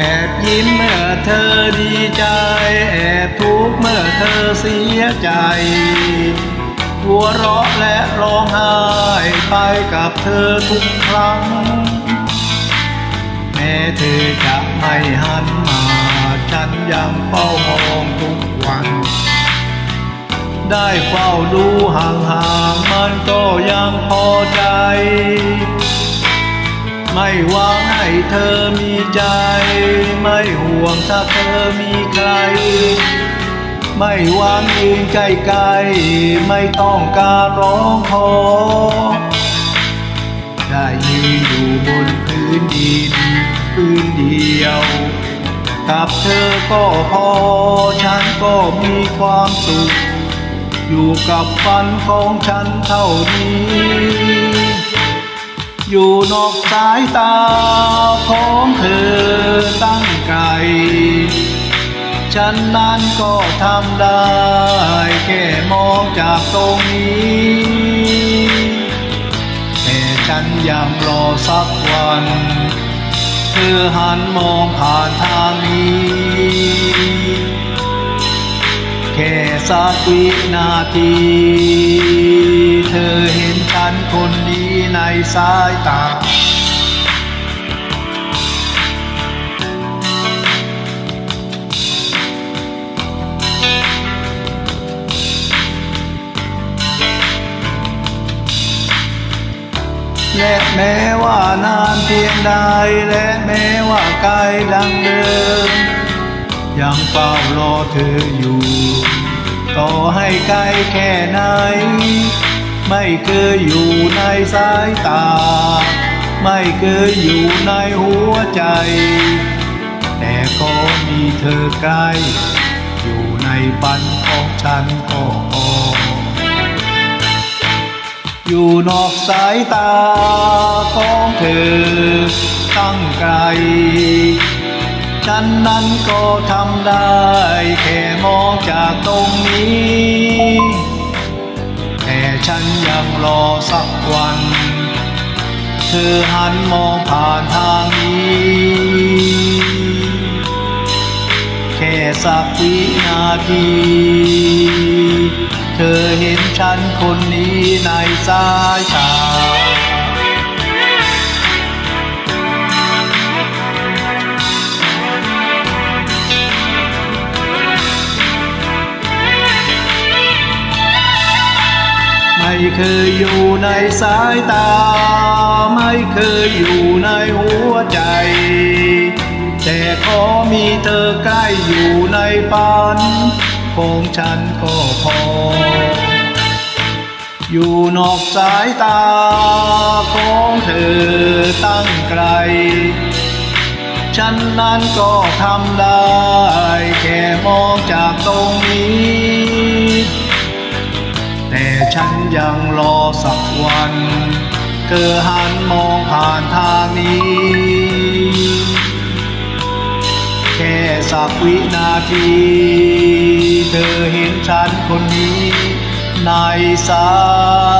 แอบยิ้มเมื่อเธอดีใจ แอบทุกข์เมื่อเธอเสียใจ หัวเราะและร้องไห้ไปกับเธอทุกครั้ง แม้เธอจะไม่หันมา ฉันยังเฝ้ามองทุกวัน ได้เฝ้าดูห่างๆมันก็ยังพอใจ ไม่หวังให้เธอมีใจ ไม่ห่วงถ้าเธอมีใคร ไม่หวังยืนใกล้ๆไม่ต้องการร้องขอ ได้ยืนอยู่บนพื้นดินพื้นเดียว กับเธอก็พอ ฉันก็มีความสุข อยู่กับฝันของฉันเท่านี้ อยู่นอกสายตาของเธอตั้งไกลฉันนั้นก็ทำได้ แค่มองจากตรงนี้แต่ฉันยังรอสักวัน เธอหันมองผ่านทางนี้ แค่สักวินาที เธอเห็นฉันคนนี้ ในสายตา และแม้ว่านานเพียงใด และแม้ว่าไกลดังเดิม ยังเฝ้ารอเธออยู่ ต่อให้ไกลแค่ไหน ไม่เคยอยู่ในสายตา ไม่เคยอยู่ในหัวใจ แต่ก็มีเธอใกล้ อยู่ในฝันของฉันก็พออยู่นอกสายตาของเธอตั้งไกล ฉันนั้นก็ทำได้ แค่มองจากตรงนี้ ฉันยังรอสักวัน เธอหันมองผ่านทางนี้ แค่สักวินาที เธอเห็นฉันคนนี้ในสายตา ไม่เคยอยู่ในสายตา ไม่เคยอยู่ในหัวใจ แต่ขอมีเธอใกล้อยู่ในฝันของฉันก็พอ อยู่นอกสายตาของเธอตั้งไกล ฉันนั้นก็ทำได้ แค่มองจากตรงนี้ แต่ฉันยังรอสักวัน เธอหันมองผ่านทางนี้ แค่สักวินาที เธอเห็นฉันคนนี้ในสาย